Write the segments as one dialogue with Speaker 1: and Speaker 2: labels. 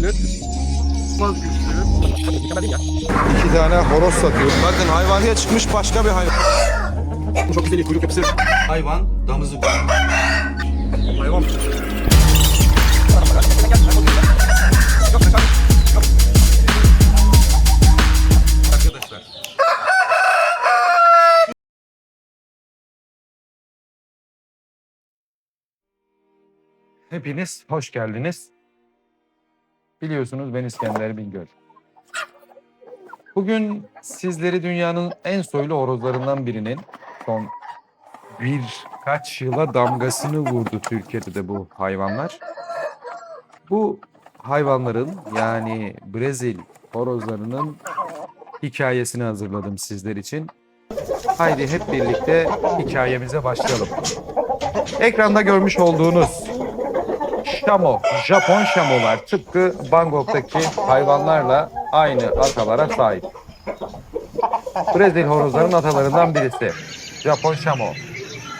Speaker 1: Aynen. Olmaz güçlü.
Speaker 2: İki tane horoz satıyor.
Speaker 3: Bakın hayvanıya çıkmış başka bir hayvan.
Speaker 1: Çok güzel kuyruk yapısı.
Speaker 3: Hayvan damızlık.
Speaker 1: Hayvan.
Speaker 3: Arkadaşlar.
Speaker 2: Hepiniz hoş geldiniz. Biliyorsunuz ben İskender Bingöl. Bugün sizleri dünyanın en soylu horozlarından birinin son birkaç yıla damgasını vurdu Türkiye'de de bu hayvanlar. Bu hayvanların yani Brezil horozlarının hikayesini hazırladım sizler için. Haydi hep birlikte hikayemize başlayalım. Ekranda görmüş olduğunuz Şamo, Japon şamolar tıpkı Bangkok'taki hayvanlarla aynı atalara sahip. Brezil horozların atalarından birisi. Japon şamo.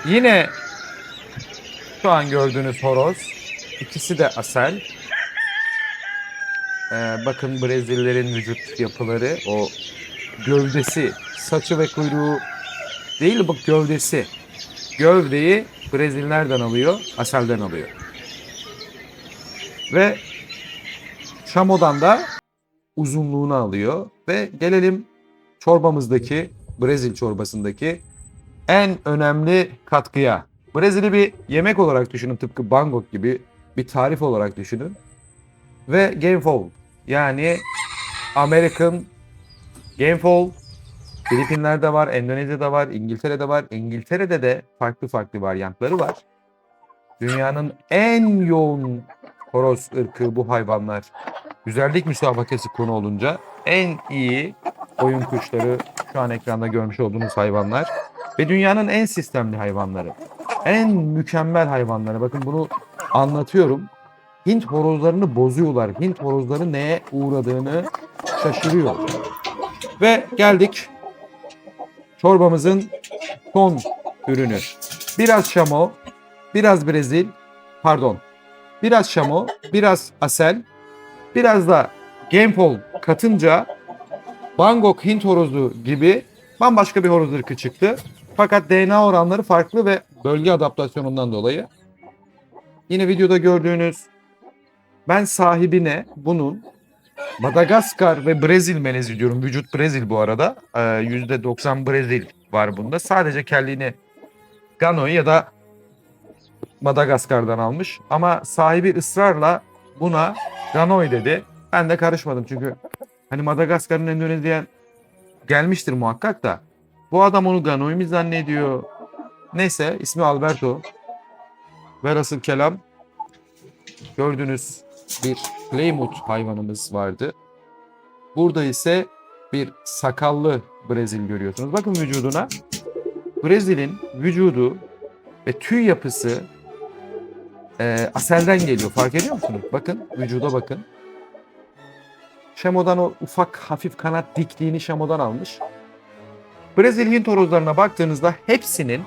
Speaker 2: Yine şu an gördüğünüz horoz. ikisi de asel. Ee, bakın Brezillerin vücut yapıları, o gövdesi, saçı ve kuyruğu değil bak gövdesi. Gövdeyi Brezillerden alıyor, aselden alıyor. Ve Şamo'dan da uzunluğunu alıyor. Ve gelelim çorbamızdaki, Brezil çorbasındaki en önemli katkıya. Brezil'i bir yemek olarak düşünün tıpkı Bangkok gibi bir tarif olarak düşünün. Ve gamefowl yani American gamefowl Filipinler'de var, Endonezya'da var, İngiltere'de var. İngiltere'de de farklı farklı varyantları var. Dünyanın en yoğun horoz ırkı bu hayvanlar. Güzellik müsabakası konu olunca en iyi oyun kuşları şu an ekranda görmüş olduğunuz hayvanlar. Ve dünyanın en sistemli hayvanları. En mükemmel hayvanları. Bakın bunu anlatıyorum. Hint horozlarını bozuyorlar. Hint horozları neye uğradığını şaşırıyor. Ve geldik çorbamızın son ürünü. Biraz şamo, biraz Brezil, pardon, biraz şamo, biraz asel, biraz da gamefowl katınca Bangkok Hint horozu gibi bambaşka bir horoz ırkı çıktı. Fakat DNA oranları farklı ve bölge adaptasyonundan dolayı. Yine videoda gördüğünüz ben sahibine bunun Madagaskar ve Brezil melezi diyorum. Vücut Brezil bu arada. Ee, %90 Brezil var bunda. Sadece kelliğini Gano'yu ya da Madagaskar'dan almış. Ama sahibi ısrarla buna Ganoy dedi. Ben de karışmadım çünkü hani Madagaskar'ın Endonezya gelmiştir muhakkak da. Bu adam onu Ganoy mi zannediyor? Neyse ismi Alberto. Velhasıl kelam gördüğünüz bir Plymouth hayvanımız vardı. Burada ise bir sakallı Brezil görüyorsunuz. Bakın vücuduna. Brezil'in vücudu ve tüy yapısı e, aselden geliyor. Fark ediyor musunuz? Bakın vücuda bakın. Şamo'dan o ufak hafif kanat dikliğini Şamo'dan almış. Brezil Hint horozlarına baktığınızda hepsinin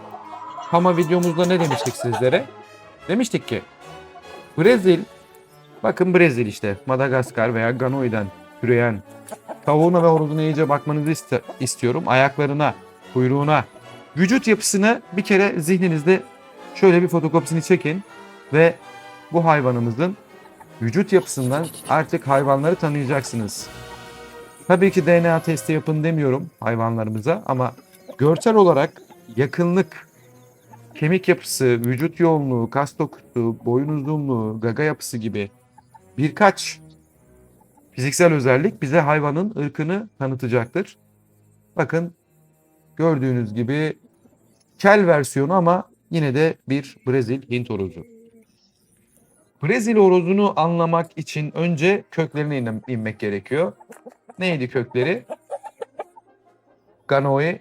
Speaker 2: ama videomuzda ne demiştik sizlere? Demiştik ki Brezil bakın Brezil işte Madagaskar veya Ganoy'dan türeyen tavuğuna ve horozuna iyice bakmanızı iste- istiyorum. Ayaklarına, kuyruğuna, vücut yapısını bir kere zihninizde şöyle bir fotokopisini çekin ve bu hayvanımızın vücut yapısından artık hayvanları tanıyacaksınız. Tabii ki DNA testi yapın demiyorum hayvanlarımıza ama görsel olarak yakınlık, kemik yapısı, vücut yoğunluğu, kas dokusu, boyun uzunluğu, gaga yapısı gibi birkaç fiziksel özellik bize hayvanın ırkını tanıtacaktır. Bakın gördüğünüz gibi kel versiyonu ama yine de bir Brezil Hint horozu. Brezil horozunu anlamak için önce köklerine in- inmek gerekiyor. Neydi kökleri? Ganoe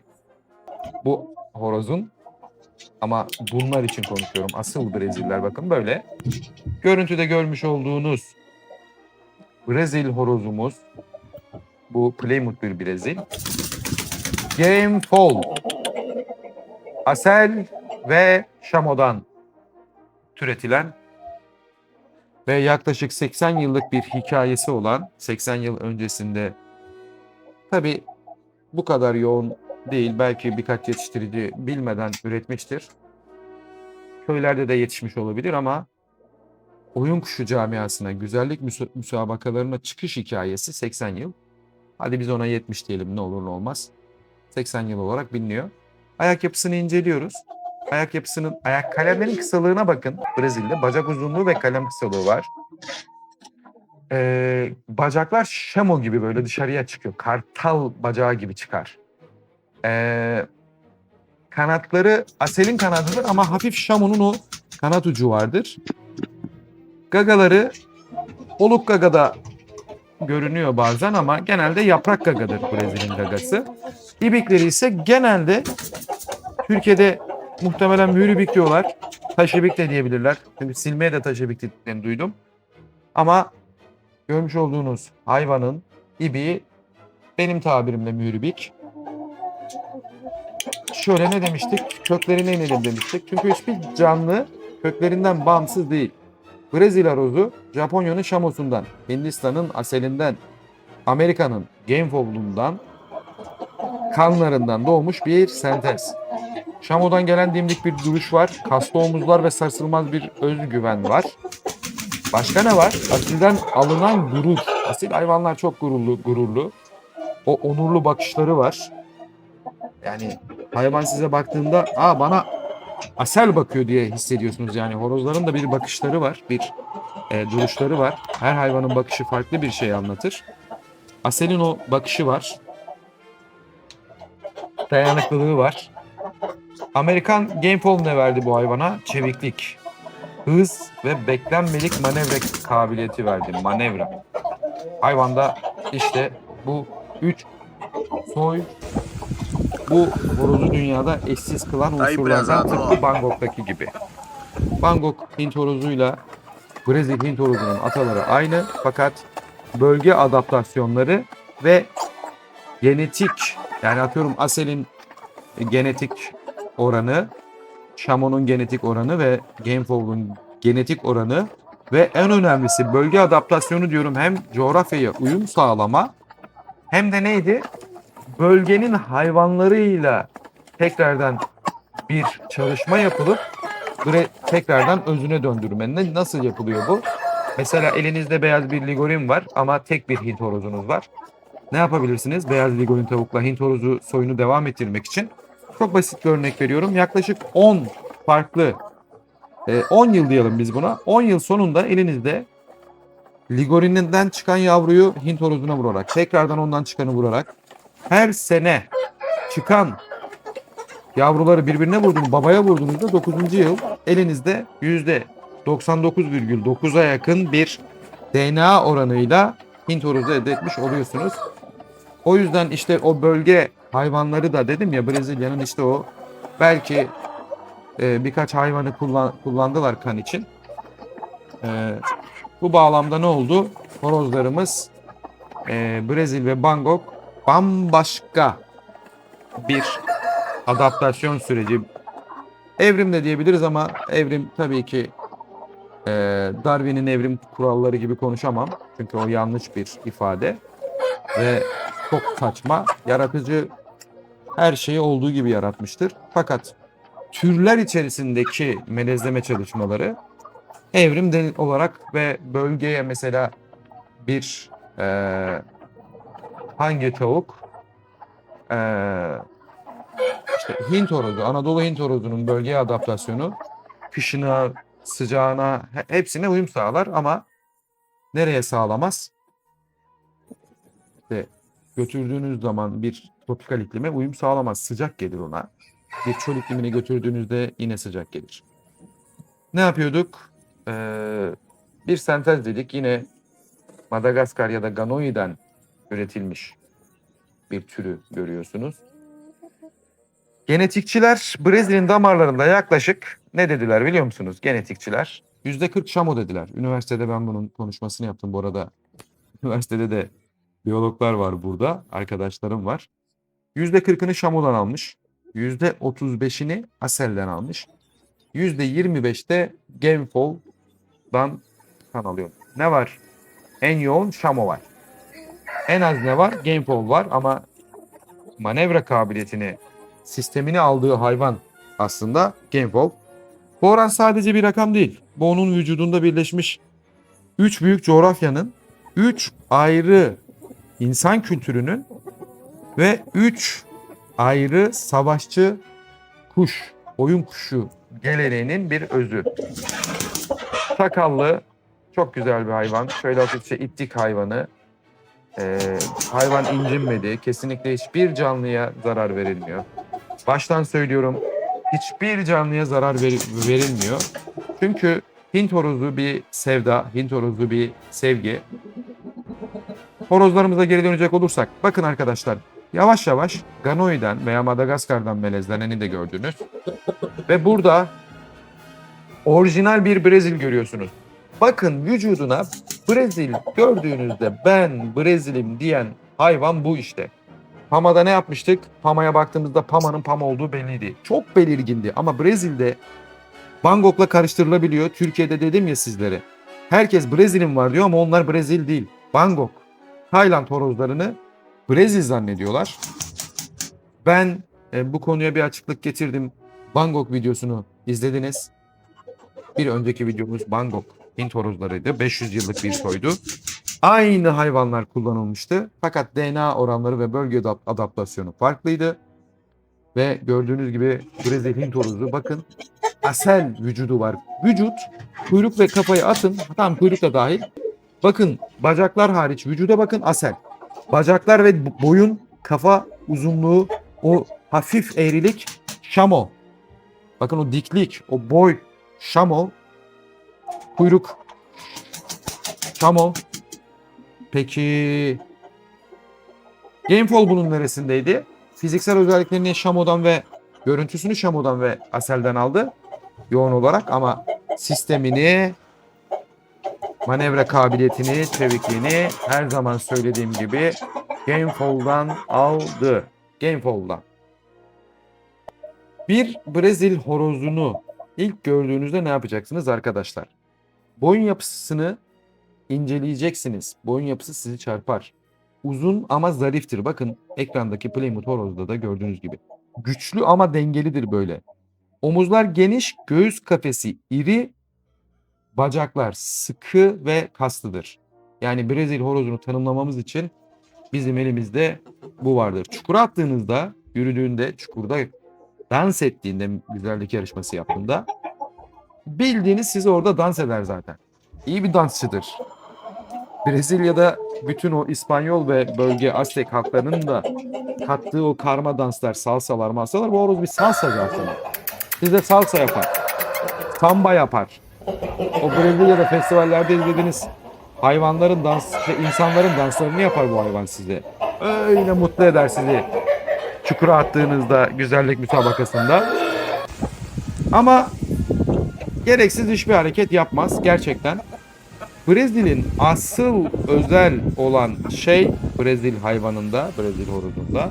Speaker 2: bu horozun ama bunlar için konuşuyorum. Asıl Breziller bakın böyle. Görüntüde görmüş olduğunuz Brezil horozumuz bu Plymouth bir Brezil. Game Fall. Asel ve Şamo'dan türetilen ve yaklaşık 80 yıllık bir hikayesi olan 80 yıl öncesinde tabi bu kadar yoğun değil belki birkaç yetiştirici bilmeden üretmiştir. Köylerde de yetişmiş olabilir ama oyun kuşu camiasına güzellik müsa- müsabakalarına çıkış hikayesi 80 yıl. Hadi biz ona 70 diyelim ne olur ne olmaz. 80 yıl olarak biliniyor. Ayak yapısını inceliyoruz. Ayak yapısının, ayak kalemlerin kısalığına bakın. Brezilya'da bacak uzunluğu ve kalem kısalığı var. Ee, bacaklar şemo gibi böyle dışarıya çıkıyor. Kartal bacağı gibi çıkar. Ee, kanatları aselin kanatıdır ama hafif şamonun o kanat ucu vardır. Gagaları oluk gagada görünüyor bazen ama genelde yaprak gagadır Brezilya'nın gagası. İbikleri ise genelde Türkiye'de muhtemelen mühürübik diyorlar. Taşebik de diyebilirler. Çünkü silmeye de taşebik dediklerini duydum. Ama görmüş olduğunuz hayvanın ibiği benim tabirimle mühürübik. Şöyle ne demiştik? Köklerine inelim demiştik. Çünkü hiçbir canlı köklerinden bağımsız değil. Brezilya rozu Japonya'nın şamosundan, Hindistan'ın aselinden, Amerika'nın game fowl'undan, kanlarından doğmuş bir sentez. Şamo'dan gelen dimdik bir duruş var. Kaslı omuzlar ve sarsılmaz bir özgüven var. Başka ne var? Asilden alınan gurur. Asil hayvanlar çok gururlu, gururlu. O onurlu bakışları var. Yani hayvan size baktığında aa bana asel bakıyor diye hissediyorsunuz. Yani horozların da bir bakışları var. Bir e, duruşları var. Her hayvanın bakışı farklı bir şey anlatır. Aselin o bakışı var. Dayanıklılığı var. Amerikan Game ne verdi bu hayvana? Çeviklik, hız ve beklenmedik manevra kabiliyeti verdi. Manevra. Hayvanda işte bu üç soy bu horozu dünyada eşsiz kılan unsurlardan tıpkı Bangkok'taki gibi. Bangkok Hint horozuyla Brezilya Hint horozunun ataları aynı fakat bölge adaptasyonları ve genetik yani atıyorum Asel'in genetik oranı, Şamon'un genetik oranı ve Game Fowl'un genetik oranı ve en önemlisi bölge adaptasyonu diyorum hem coğrafyaya uyum sağlama hem de neydi? Bölgenin hayvanlarıyla tekrardan bir çalışma yapılıp tekrardan özüne döndürme. Ne- Nasıl yapılıyor bu? Mesela elinizde beyaz bir ligorin var ama tek bir Hint horozunuz var. Ne yapabilirsiniz? Beyaz ligorin tavukla Hint horozu soyunu devam ettirmek için. Çok basit bir örnek veriyorum. Yaklaşık 10 farklı, e, 10 yıl diyelim biz buna. 10 yıl sonunda elinizde ligorinden çıkan yavruyu Hint horozuna vurarak, tekrardan ondan çıkanı vurarak, her sene çıkan yavruları birbirine vurduğunuz, babaya vurduğunuzda 9. yıl elinizde %99,9'a yakın bir DNA oranıyla Hint horozu elde etmiş oluyorsunuz. O yüzden işte o bölge hayvanları da dedim ya Brezilya'nın işte o belki e, birkaç hayvanı kullan, kullandılar kan için. E, bu bağlamda ne oldu? Horozlarımız e, Brezilya ve Bangkok bambaşka bir adaptasyon süreci. Evrim de diyebiliriz ama evrim tabii ki e, Darwin'in evrim kuralları gibi konuşamam. Çünkü o yanlış bir ifade. Ve çok saçma. Yaratıcı her şeyi olduğu gibi yaratmıştır. Fakat türler içerisindeki melezleme çalışmaları evrim delil olarak ve bölgeye mesela bir eee, hangi tavuk eee, işte Hint horozu, Anadolu Hint horozunun bölgeye adaptasyonu kışına, sıcağına he- hepsine uyum sağlar ama nereye sağlamaz? İşte götürdüğünüz zaman bir tropikal iklime uyum sağlamaz. Sıcak gelir ona. Bir çöl iklimine götürdüğünüzde yine sıcak gelir. Ne yapıyorduk? Ee, bir sentez dedik. Yine Madagaskar ya da Ganoi'den üretilmiş bir türü görüyorsunuz. Genetikçiler Brezilya'nın damarlarında yaklaşık ne dediler biliyor musunuz genetikçiler? %40 şamo dediler. Üniversitede ben bunun konuşmasını yaptım bu arada. Üniversitede de biyologlar var burada. Arkadaşlarım var. %40'ını şamodan almış. %35'ini aselden almış. %25'te Genfol'dan kan alıyor. Ne var? En yoğun Shamo var. En az ne var? Gamefowl var ama manevra kabiliyetini, sistemini aldığı hayvan aslında Gamefowl. Bu oran sadece bir rakam değil. Bu onun vücudunda birleşmiş 3 büyük coğrafyanın 3 ayrı insan kültürünün ve 3 ayrı savaşçı kuş, oyun kuşu geleneğinin bir özü. Sakallı, çok güzel bir hayvan. Şöyle hafifçe ittik hayvanı. Ee, hayvan incinmedi. Kesinlikle hiçbir canlıya zarar verilmiyor. Baştan söylüyorum, hiçbir canlıya zarar veri- verilmiyor. Çünkü Hint horozu bir sevda, Hint horozu bir sevgi. Horozlarımıza geri dönecek olursak, bakın arkadaşlar, yavaş yavaş Ganoi'den veya Madagaskar'dan melezleneni de gördünüz. Ve burada orijinal bir Brezil görüyorsunuz. Bakın vücuduna Brezil gördüğünüzde ben Brezilim diyen hayvan bu işte. Pama'da ne yapmıştık? Pama'ya baktığımızda Pama'nın Pama olduğu belliydi. Çok belirgindi ama Brezil'de Bangkok'la karıştırılabiliyor. Türkiye'de dedim ya sizlere. Herkes Brezil'in var diyor ama onlar Brezil değil. Bangkok. Tayland horozlarını Brezil zannediyorlar. Ben e, bu konuya bir açıklık getirdim. Bangkok videosunu izlediniz. Bir önceki videomuz Bangkok Hint horozlarıydı. 500 yıllık bir soydu. Aynı hayvanlar kullanılmıştı. Fakat DNA oranları ve bölge adap- adaptasyonu farklıydı. Ve gördüğünüz gibi Brezil Hint horozu bakın asel vücudu var. Vücut kuyruk ve kafayı atın. Tam kuyruk da dahil. Bakın bacaklar hariç vücuda bakın asel. Bacaklar ve boyun, kafa uzunluğu, o hafif eğrilik şamo. Bakın o diklik, o boy şamo. Kuyruk şamo. Peki Gamefall bunun neresindeydi? Fiziksel özelliklerini Shamo'dan ve görüntüsünü Shamo'dan ve Asel'den aldı yoğun olarak ama sistemini, manevra kabiliyetini, çevikliğini her zaman söylediğim gibi Gamefall'dan aldı. Gamefall'dan. Bir Brezil horozunu ilk gördüğünüzde ne yapacaksınız arkadaşlar? Boyun yapısını inceleyeceksiniz. Boyun yapısı sizi çarpar. Uzun ama zariftir. Bakın ekrandaki Plymouth horozda da gördüğünüz gibi. Güçlü ama dengelidir böyle. Omuzlar geniş, göğüs kafesi iri, bacaklar sıkı ve kaslıdır. Yani Brezil horozunu tanımlamamız için bizim elimizde bu vardır. Çukura attığınızda, yürüdüğünde, çukurda dans ettiğinde, güzellik yarışması yaptığında bildiğiniz sizi orada dans eder zaten. İyi bir dansçıdır. Brezilya'da bütün o İspanyol ve bölge Aztek halklarının da kattığı o karma danslar, salsalar, masalar bu horoz bir salsacı aslında. Size salsa yapar. Samba yapar. O Brezilya'da festivallerde izlediğiniz hayvanların dans ve insanların danslarını yapar bu hayvan size. Öyle mutlu eder sizi. Çukura attığınızda güzellik müsabakasında. Ama gereksiz hiçbir hareket yapmaz gerçekten. Brezil'in asıl özel olan şey Brezil hayvanında, Brezil horozunda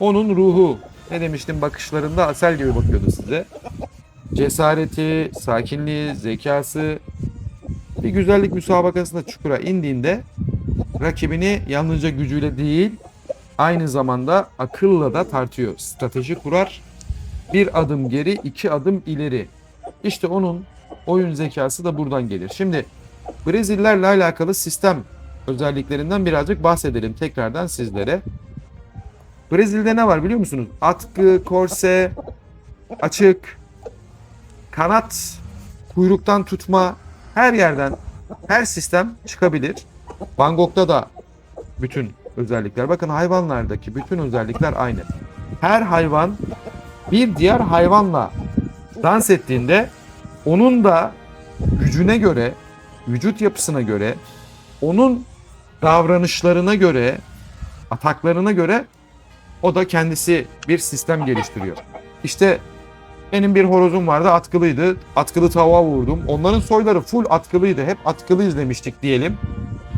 Speaker 2: onun ruhu. Ne demiştim bakışlarında asel gibi bakıyordu size. Cesareti, sakinliği, zekası bir güzellik müsabakasında çukura indiğinde rakibini yalnızca gücüyle değil aynı zamanda akılla da tartıyor. Strateji kurar. Bir adım geri, iki adım ileri. İşte onun oyun zekası da buradan gelir. Şimdi Brezillerle alakalı sistem özelliklerinden birazcık bahsedelim tekrardan sizlere. Brezil'de ne var biliyor musunuz? Atkı, korse, açık, kanat, kuyruktan tutma her yerden her sistem çıkabilir. Bangkok'ta da bütün özellikler. Bakın hayvanlardaki bütün özellikler aynı. Her hayvan bir diğer hayvanla dans ettiğinde onun da gücüne göre, vücut yapısına göre, onun davranışlarına göre, ataklarına göre o da kendisi bir sistem geliştiriyor. İşte benim bir horozum vardı atkılıydı. Atkılı tavuğa vurdum. Onların soyları full atkılıydı. Hep atkılı izlemiştik diyelim.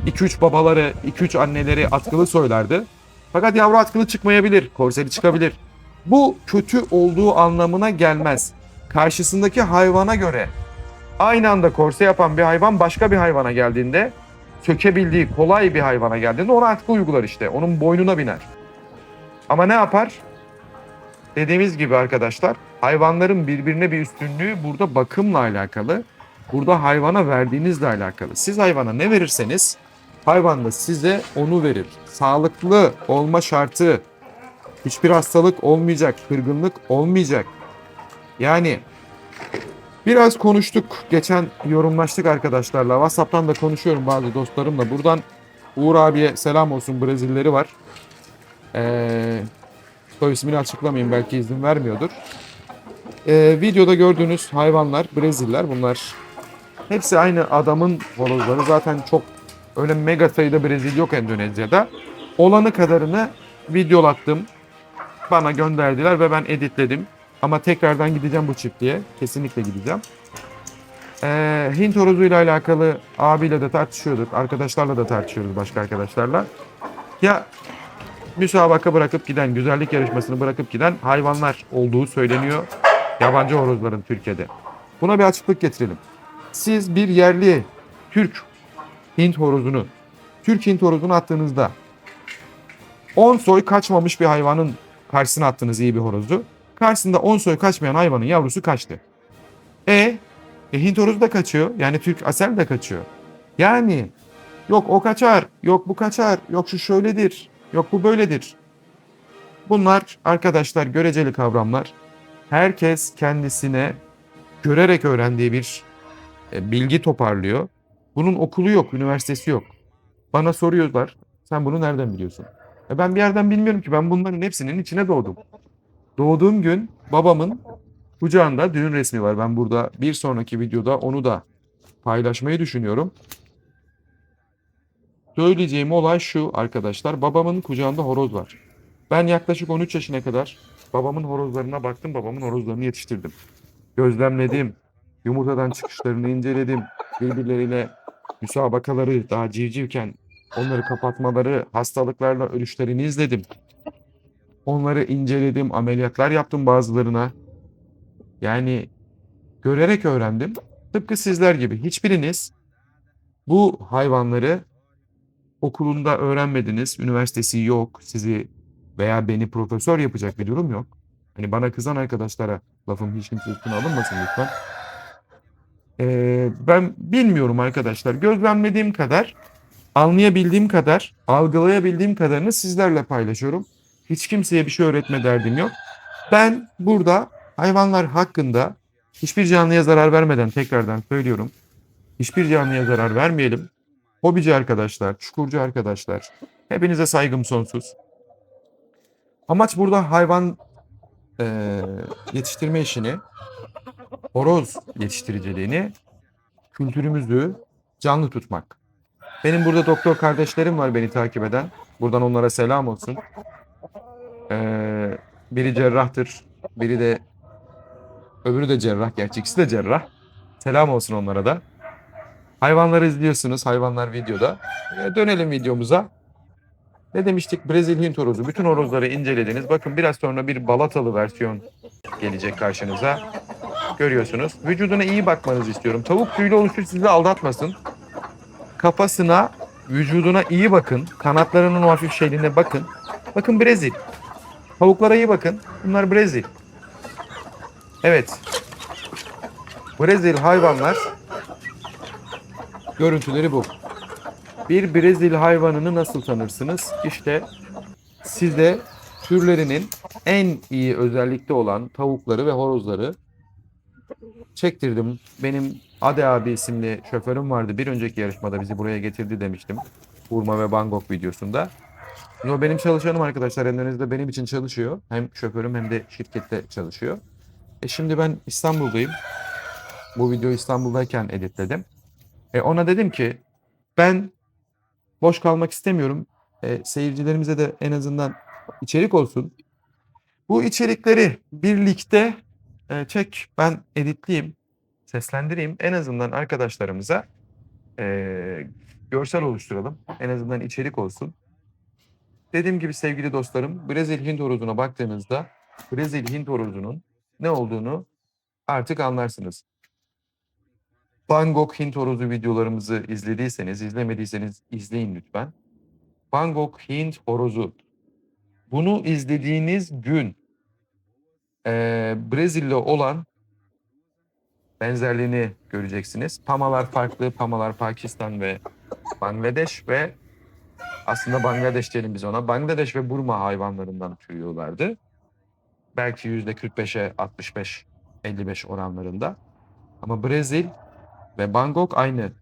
Speaker 2: 2-3 babaları, 2-3 anneleri atkılı soylardı. Fakat yavru atkılı çıkmayabilir. Korseli çıkabilir. Bu kötü olduğu anlamına gelmez. Karşısındaki hayvana göre aynı anda korse yapan bir hayvan başka bir hayvana geldiğinde sökebildiği kolay bir hayvana geldiğinde ona atkı uygular işte. Onun boynuna biner. Ama ne yapar? Dediğimiz gibi arkadaşlar hayvanların birbirine bir üstünlüğü burada bakımla alakalı. Burada hayvana verdiğinizle alakalı. Siz hayvana ne verirseniz hayvan da size onu verir. Sağlıklı olma şartı, hiçbir hastalık olmayacak, kırgınlık olmayacak. Yani biraz konuştuk. Geçen yorumlaştık arkadaşlarla. WhatsApp'tan da konuşuyorum bazı dostlarımla. Buradan Uğur abiye selam olsun. Brezilleri var. Ee, soy ismini açıklamayayım belki izin vermiyordur. Ee, videoda gördüğünüz hayvanlar Breziller. Bunlar hepsi aynı adamın horozları. Zaten çok öyle mega sayıda Brezilya yok Endonezya'da. Olanı kadarını videolattım. Bana gönderdiler ve ben editledim. Ama tekrardan gideceğim bu çiftliğe. Kesinlikle gideceğim. Ee, Hint horozuyla alakalı abiyle de tartışıyorduk. Arkadaşlarla da tartışıyoruz başka arkadaşlarla. Ya müsabaka bırakıp giden, güzellik yarışmasını bırakıp giden hayvanlar olduğu söyleniyor. Yabancı horozların Türkiye'de. Buna bir açıklık getirelim. Siz bir yerli Türk Hint horozunu, Türk Hint horozunu attığınızda 10 soy kaçmamış bir hayvanın karşısına attınız iyi bir horozu. Karşısında 10 soy kaçmayan hayvanın yavrusu kaçtı. E, e Hint horozu da kaçıyor. Yani Türk asel de kaçıyor. Yani yok o kaçar, yok bu kaçar, yok şu şöyledir, yok bu böyledir. Bunlar arkadaşlar göreceli kavramlar. Herkes kendisine görerek öğrendiği bir e, bilgi toparlıyor. Bunun okulu yok, üniversitesi yok. Bana soruyorlar, sen bunu nereden biliyorsun? E ben bir yerden bilmiyorum ki, ben bunların hepsinin içine doğdum. Doğduğum gün babamın kucağında düğün resmi var. Ben burada bir sonraki videoda onu da paylaşmayı düşünüyorum. Söyleyeceğim olay şu arkadaşlar. Babamın kucağında horoz var. Ben yaklaşık 13 yaşına kadar babamın horozlarına baktım. Babamın horozlarını yetiştirdim. Gözlemledim. Yumurtadan çıkışlarını inceledim. Birbirleriyle müsabakaları daha civcivken onları kapatmaları, hastalıklarla ölüşlerini izledim. Onları inceledim, ameliyatlar yaptım bazılarına. Yani görerek öğrendim. Tıpkı sizler gibi hiçbiriniz bu hayvanları okulunda öğrenmediniz, üniversitesi yok, sizi veya beni profesör yapacak bir durum yok. Hani bana kızan arkadaşlara lafım hiç kimse üstüne alınmasın lütfen. Ee, ben bilmiyorum arkadaşlar. Gözlemlediğim kadar, anlayabildiğim kadar, algılayabildiğim kadarını sizlerle paylaşıyorum. Hiç kimseye bir şey öğretme derdim yok. Ben burada hayvanlar hakkında hiçbir canlıya zarar vermeden tekrardan söylüyorum. Hiçbir canlıya zarar vermeyelim. Hobici arkadaşlar, çukurcu arkadaşlar, hepinize saygım sonsuz. Amaç burada hayvan eee, yetiştirme işini, horoz yetiştiriciliğini, kültürümüzü canlı tutmak. Benim burada doktor kardeşlerim var beni takip eden. Buradan onlara selam olsun. Eee, biri cerrahtır, biri de öbürü de cerrah. Gerçi ikisi de cerrah. Selam olsun onlara da. Hayvanları izliyorsunuz. Hayvanlar videoda. Ee, dönelim videomuza. Ne demiştik? Brezilya Hint horozu. Bütün horozları incelediniz. Bakın biraz sonra bir balatalı versiyon gelecek karşınıza. Görüyorsunuz. Vücuduna iyi bakmanızı istiyorum. Tavuk tüylü oluşu sizi aldatmasın. Kafasına, vücuduna iyi bakın. Kanatlarının o hafif şeyliğine bakın. Bakın Brezil. Tavuklara iyi bakın. Bunlar Brezil. Evet. Brezil hayvanlar görüntüleri bu. Bir Brezil hayvanını nasıl tanırsınız? İşte size türlerinin en iyi özellikte olan tavukları ve horozları çektirdim. Benim Ade abi isimli şoförüm vardı. Bir önceki yarışmada bizi buraya getirdi demiştim. Urma ve Bangkok videosunda. O benim çalışanım arkadaşlar. Endonezya'da benim için çalışıyor. Hem şoförüm hem de şirkette çalışıyor. E şimdi ben İstanbul'dayım. Bu videoyu İstanbul'dayken editledim. E ona dedim ki ben boş kalmak istemiyorum. E, seyircilerimize de en azından içerik olsun. Bu içerikleri birlikte e, çek ben editleyeyim, seslendireyim. En azından arkadaşlarımıza e, görsel oluşturalım. En azından içerik olsun. Dediğim gibi sevgili dostlarım Brezilya Hint horozuna baktığınızda Brezilya Hint horozunun ne olduğunu artık anlarsınız. Bangkok Hint horozu videolarımızı izlediyseniz, izlemediyseniz izleyin lütfen. Bangkok Hint horozu. Bunu izlediğiniz gün eee Brezilya olan benzerliğini göreceksiniz. Pamalar farklı. Pamalar Pakistan ve Bangladeş ve aslında Bangladeş diyelim biz ona. Bangladeş ve Burma hayvanlarından türüyorlardı. Belki yüzde 45'e 65, 55 oranlarında. Ama Brezil ve Bangkok aynı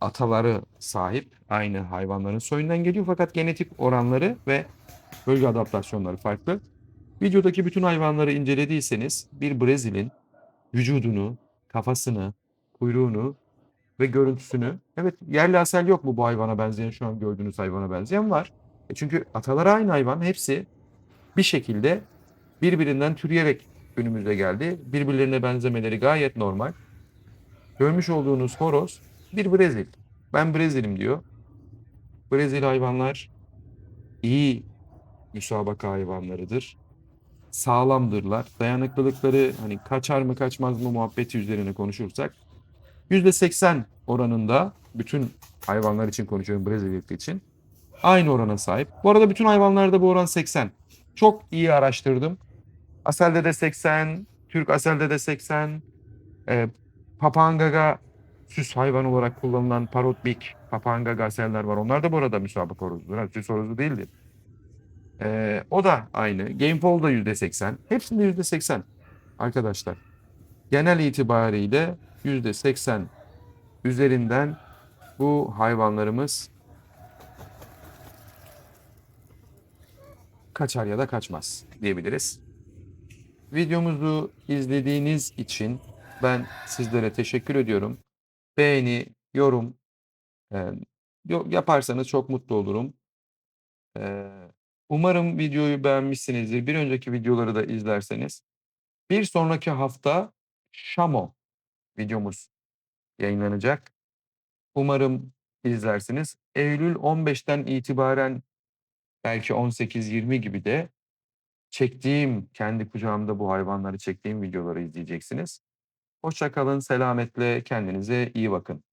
Speaker 2: ataları sahip. Aynı hayvanların soyundan geliyor fakat genetik oranları ve bölge adaptasyonları farklı. Videodaki bütün hayvanları incelediyseniz bir Brezil'in vücudunu, kafasını, kuyruğunu ve görüntüsünü. Evet yerli asel yok mu bu hayvana benzeyen şu an gördüğünüz hayvana benzeyen var. E çünkü ataları aynı hayvan hepsi bir şekilde birbirinden türeyerek günümüze geldi. Birbirlerine benzemeleri gayet normal. Görmüş olduğunuz horoz bir Brezil. Ben Brezil'im diyor. Brezil hayvanlar iyi müsabaka hayvanlarıdır. Sağlamdırlar. Dayanıklılıkları hani kaçar mı kaçmaz mı muhabbeti üzerine konuşursak %80 oranında bütün hayvanlar için konuşuyorum Brezilya için. Aynı orana sahip. Bu arada bütün hayvanlarda bu oran 80. Çok iyi araştırdım. Asel'de de 80, Türk Asel'de de 80, e, Papangaga süs hayvan olarak kullanılan parotmik Papangaga aseller var. Onlar da bu arada müsabaka horozudur. Ha, Süs horozu değildir. E, o da aynı. Gamepol da %80. Hepsinde %80 arkadaşlar. Genel itibariyle %80 üzerinden bu hayvanlarımız kaçar ya da kaçmaz diyebiliriz. Videomuzu izlediğiniz için ben sizlere teşekkür ediyorum. Beğeni, yorum e, yaparsanız çok mutlu olurum. E, umarım videoyu beğenmişsinizdir. Bir önceki videoları da izlerseniz. Bir sonraki hafta Şamo videomuz yayınlanacak. Umarım izlersiniz. Eylül 15'ten itibaren belki 18-20 gibi de çektiğim, kendi kucağımda bu hayvanları çektiğim videoları izleyeceksiniz. Hoşça kalın, selametle, kendinize iyi bakın.